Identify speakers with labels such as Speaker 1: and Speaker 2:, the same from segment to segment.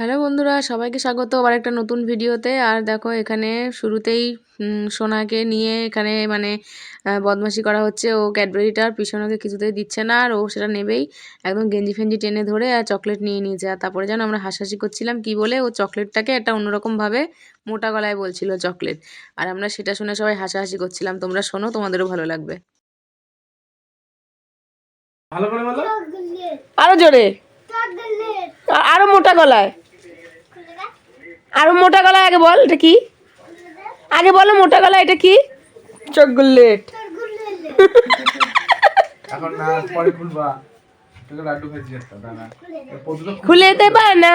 Speaker 1: Hello বন্ধুরা সবাইকে স্বাগত আবার একটা নতুন ভিডিওতে। আর দেখো এখানে শুরুতেই সোনাকে নিয়ে এখানে মানে বদমাশি করা হচ্ছে। ও ক্যাডবেরিটার পিছনকে কিছুতেই দিচ্ছে না আর ও সেটা নেবেই। একদম গেঞ্জি ফেঞ্জি টেনে ধরে আর চকলেট নিয়ে নিয়েছে। আর তারপরে যেন আমরা হাসাহাসি করছিলাম কি বলে? ও চকলেটটাকে একটা অন্যরকমভাবে মোটা গলায় বলছিল চকলেট। আর আমরা সেটা শুনে সবাই হাসাহাসি করছিলাম। তোমরা শোনো তোমাদেরও ভালো লাগবে।
Speaker 2: ভালো করে বলো।
Speaker 3: আরও জোরে। আরও মোটা গলায়। আরও মোটা গলা আগে বল এটা কি? আগে বলো মোটা গলা এটা কি? চকলেট
Speaker 2: এখন না পরে খুলবা। তোকে লাড্ডু খাইছি একটা
Speaker 3: খুলে দিতে পারে না।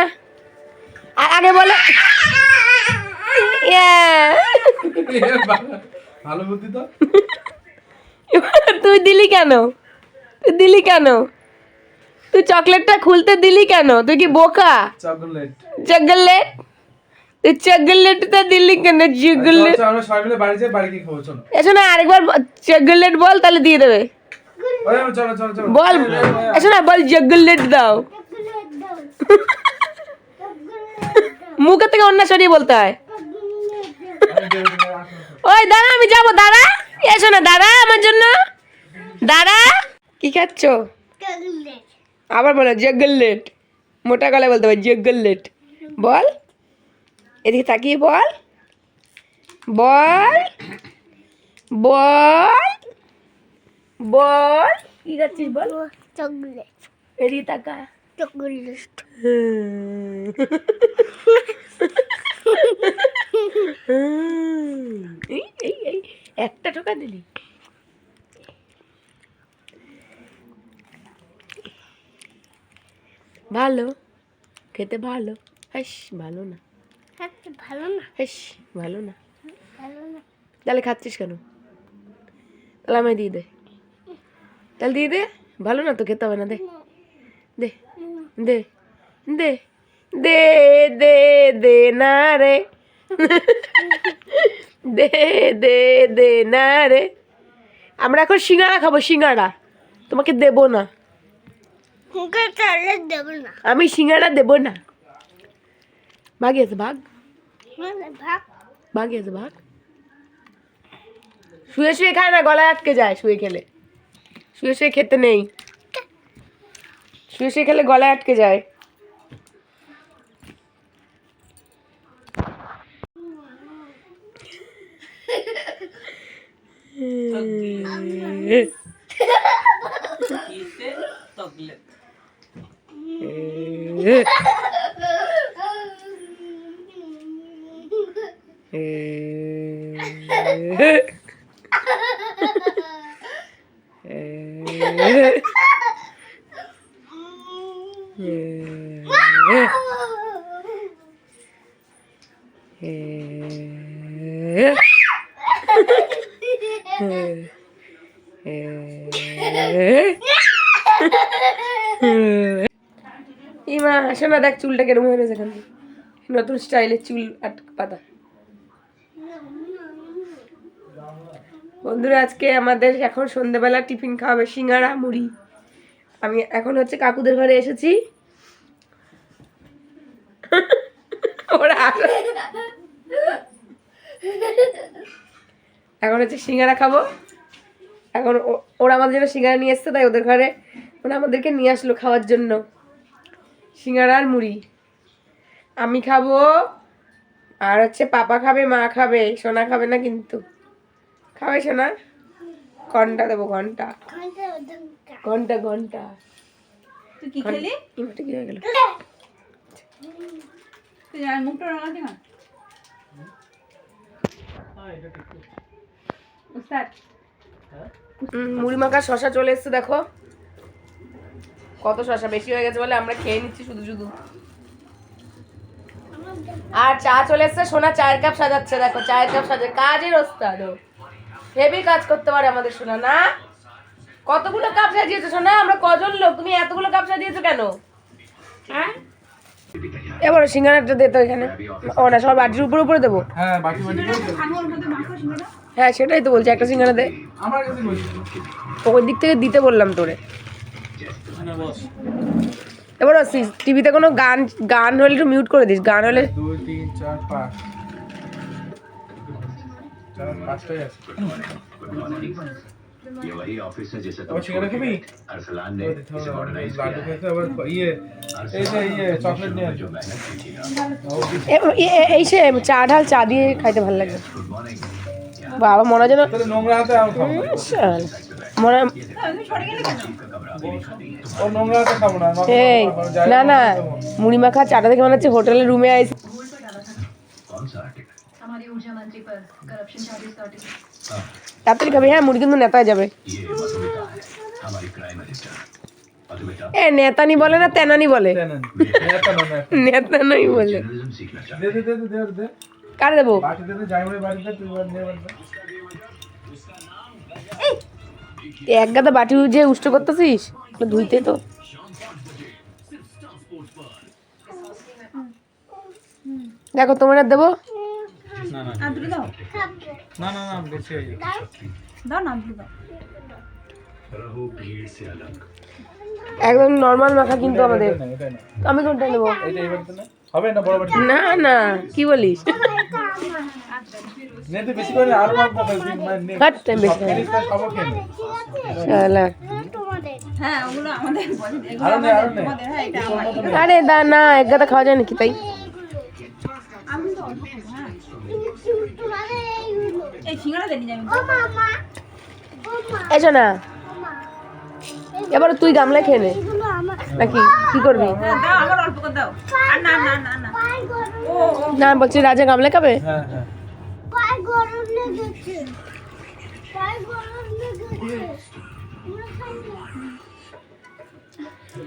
Speaker 3: আর আগে বলো!
Speaker 2: ভালো বুদ্ধি তো।
Speaker 3: তুই দিলি কেন? তুই দিলি কেন? তুই চকলেটটা খুলতে দিলি কেন? তুই কি বোকা?
Speaker 2: চকলেট।
Speaker 3: চকলেট? চকলেটটা দিলি কেন? চকলেট
Speaker 2: আমরা সবাই মিলে বাড়ি যাই বাড়ি গিয়ে খাব চলো।
Speaker 3: এসো না আরেকবার চকলেট বল তাহলে দিয়ে দেবে।
Speaker 2: ওই চলো চলো চলো।
Speaker 3: বল এসো না বল চকলেট দাও। মুখের থেকে অন্য সরিয়ে বলতে হয়। ওই দাঁড়া আমি যাব দাঁড়া। এসো না দাঁড়া আমার জন্য। দাঁড়া। কি খাচ্ছ? আবার বলো জগল্লেট মোটা গলায় বলতে হবে জগল্লেট বল। এদিকে তাকিয়ে বল। বল। বল। বল। কি খাচ্ছিস বল?
Speaker 4: চকলেট।
Speaker 3: এদিকে তাকা।
Speaker 4: চকলেট।
Speaker 3: এই এই এই একটা টোকা দিলি। ভালো খেতে ভালো। হাস ভালো না।
Speaker 4: ভালো না।
Speaker 3: হাস ভালো না। তাহলে খাচ্ছিস কেন? তাহলে আমায় দিয়ে দে। তাহলে দিয়ে দে। ভালো না তো খেতে হবে না দে। দে। দে। দে। দে দে দে না রে। দে দে দে না রে। আমরা এখন সিঙ্গাড়া খাব সিঙ্গাড়া তোমাকে দেবো না। আমি সিঙ্গাড়া দেবো না। ভাগে আছে ভাগ
Speaker 4: ভাগ
Speaker 3: ভাগ শুয়ে শুয়ে খায় না গলায় আটকে যায় শুয়ে খেলে। শুয়ে শুয়ে খেতে নেই। শুয়ে শুয়ে খেলে গলায় আটকে যায়। ইমা আসো না দেখ চুলটা কেরম হয়ে গেছে এখান। নতুন স্টাইলের চুল আট পাতা বন্ধুরা, আজকে আমাদের এখন সন্ধ্যেবেলা টিফিন খাওয়াবে সিঙ্গারা, মুড়ি। আমি এখন হচ্ছে কাকুদের ঘরে এসেছি। ওরা। এখন হচ্ছে সিঙ্গারা খাব। এখন ওরা আমাদের জন্য সিঙ্গারা নিয়ে এসছে, তাই ওদের ঘরে ওরা আমাদেরকে নিয়ে আসলো খাওয়ার জন্য। সিঙ্গারা আর মুড়ি। আমি খাব, আর হচ্ছে পাপা খাবে, মা খাবে, সোনা খাবে না কিন্তু। খাবে সোনা? ঘণ্টা দেবো ঘণ্টা। ঘণ্টা ঘণ্টা।
Speaker 5: তুই কি খেলি?
Speaker 3: ইমাটা কি হয়ে গেল?
Speaker 5: তুই আর মুখটা রাঙালি না? উস্তাদ।
Speaker 3: মুড়ি মাখা শশা চলে এসছে দেখো। কত শশা বেশি হয়ে গেছে বলে আমরা খেয়ে নিচ্ছি শুধু শুধু। আর চা চলে এসছে সোনা চায়ের কাপ সাজাচ্ছে দেখো চায়ের কাপ সাজে কাজের ওস্তাদ হেভি কাজ করতে পারে আমাদের সোনা না? কতগুলো কাপ সাজিয়েছো সোনা? আমরা কজন লোক? তুমি এতগুলো কাপ সাজিয়েছো কেন? হ্যাঁ? এবার সিঙ্গারাটা দে তো এখানে। ও না সব বাটির উপরে উপরে দেবো।
Speaker 2: হ্যাঁ
Speaker 3: হ্যাঁ সেটাই তো বলছি একটা সিঙ্গারা দে। ওই দিক থেকে দিতে বললাম তোরে। এবার টিভিতে কোনো গান গান হলে একটু মিউট করে দিস। গান হলে
Speaker 2: দুই তিন চার পাঁচ। পাঁচটাই আছে
Speaker 6: ये वही ऑफिस है जिसे
Speaker 2: আবার সিঙ্গারা খাবি
Speaker 6: अरसलान ने
Speaker 2: ওই দিতে
Speaker 6: इसे
Speaker 2: হবে,
Speaker 6: मॉडर्नाइज
Speaker 2: লাড্ডু
Speaker 6: किया
Speaker 2: খেতে আবার ইয়ে এই যে ইয়ে চকলেট নিয়ে
Speaker 6: जो
Speaker 2: আসবে
Speaker 6: मेहनत की थी ना
Speaker 3: এ- এ- এ- এই সে চা ঢাল চা দিয়ে খাইতে ভালো লাগে
Speaker 6: गुड मॉर्निंग
Speaker 3: বাবা মনে হয় যেন
Speaker 2: তোদের নোংরা হাতে আমি খাবো না।
Speaker 3: শাল, মনে হয়-
Speaker 5: তুমি সরে গেলে কেন
Speaker 2: ও নোংরা হাতে খাবো না আমার-
Speaker 3: এই
Speaker 2: আমার জায়গা
Speaker 3: না না
Speaker 2: মতো দেবো।
Speaker 3: মুড়ি মাখা চাটা দেখে মনে হচ্ছে হোটেলের রুমে আইস তাড়াতাড়ি খাবি হ্যাঁ মুড়ি কিন্তু নেতা যাবে। এ নেতানি বলে না তেনানি বলে? নেতানি বলে। কার দেবো? এক গাদা বাটি যে উষ্ট করতেছিস ধুইতে তো। দেখো তোমার আর দেবো?
Speaker 2: না না না বেশি হয়ে যাবে
Speaker 5: দাও। না আদ্রু দাও।
Speaker 3: একদম নর্মাল মাখা কিন্তু আমাদের। আমি কোনটা নেব?
Speaker 2: হবে না বড়
Speaker 3: না না কি বলিস? টাইম
Speaker 2: আরে
Speaker 3: দা না। এক খাওয়া যায় নাকি তাই? এসো না এবার তুই গামলা খেয়ে নে। নাকি কি করবি?
Speaker 5: হ্যাঁ না
Speaker 3: বলছি রাজা গামলা খাবে?
Speaker 2: হ্যাঁ হ্যাঁ।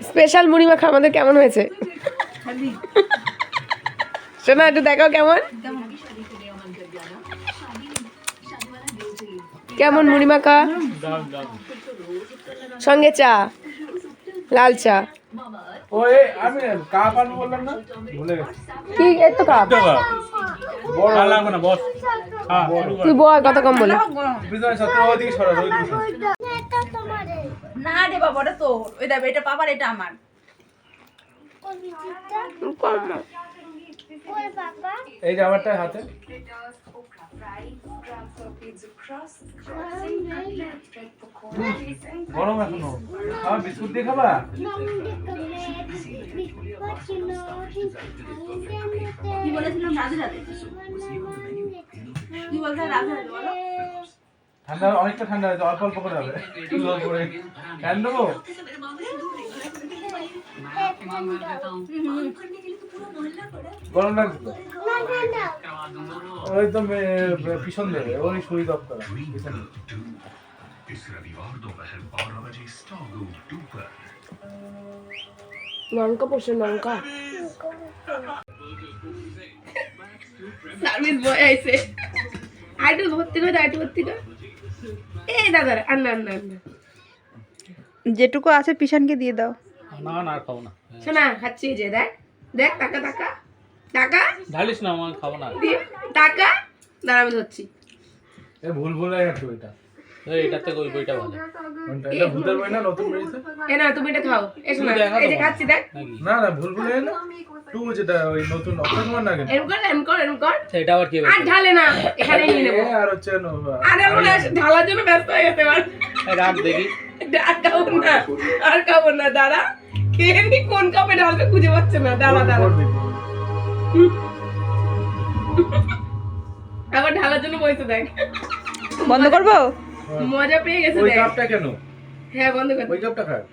Speaker 3: স্পেশাল মুড়ি মাখা আমাদের কেমন হয়েছে? শোনা একটু দেখাও কেমন?
Speaker 5: কেমন
Speaker 3: মুড়ি মাখা সঙ্গে চা লাল চা। কি এই কাপ?
Speaker 2: হ্যাঁ
Speaker 3: তুই বয় কত কম বলে।
Speaker 4: এটা
Speaker 5: না রে বাবা ওটা তো ওই দেবে এটা পাপার এটা আমার
Speaker 4: কোন দিকটা? ওরে বাবা
Speaker 2: এই যে আমারটা হাতে। গরম এখনও। আমার বিস্কুট দিয়ে খাবা?
Speaker 5: কি বলেছিলাম রাধে রাধে। কি বলতে রাধে রাধে বলো।
Speaker 2: ঠান্ডা অনেকটা ঠান্ডা হয়েছে অল্প অল্প করে হবে। করে ফ্যান দেবো গরম লাগছে তো? ওই তো পিছন দেবে ওই শুই দপ
Speaker 3: লঙ্কা পড়ছে লঙ্কা। ভর্তি করে আইটু ভর্তি করে। এই দাদা আর
Speaker 5: যেটুকু আছে পিছানকে দিয়ে দাও।
Speaker 2: না
Speaker 3: খাচ্ছি যে দেখ। দেখ টাকা টাকা। টাকা?
Speaker 2: ঢালিস না আমার খাব না।
Speaker 3: টাকা? দাঁড়া আমি ধরছি।
Speaker 2: এ ভুল ভুল হয়ে গেছে ওইটা
Speaker 7: এই থেকে ওই বইটা ভালো।
Speaker 2: এটা ভূতের বই না নতুন বেরিয়েছে?
Speaker 3: এ না তুমি এটা খাও। এসো না এই যে খাচ্ছি দেখ।
Speaker 2: না না ভুল ভুল না টু যেটা ওই নতুন অক্ষয় কুমার না কেন?
Speaker 3: এরম কর এরম কর এরম কর।
Speaker 7: এটা আবার কি
Speaker 3: আর ঢালে না এখানে নিয়ে নেব।
Speaker 2: আর হচ্ছে ন-
Speaker 3: আরে আমার ঢালার জন্য ব্যস্ত হয়ে গেছে
Speaker 7: দেখি।
Speaker 3: আর খাব না আর খাব না দাঁড়া। খেয়ে নি কোন কাপে ঢালবে খুঁজে পাচ্ছে না? দাঁড়া দাঁড়া। আবার ঢালার জন্য পয়সা দেখ।
Speaker 5: বন্ধ করব?
Speaker 3: মজা পেয়ে গেছে
Speaker 2: ওই
Speaker 3: দেখ।
Speaker 2: কাপটা কেন?
Speaker 3: হ্যাঁ বন্ধ কর।
Speaker 2: ওই কাপটা খায়।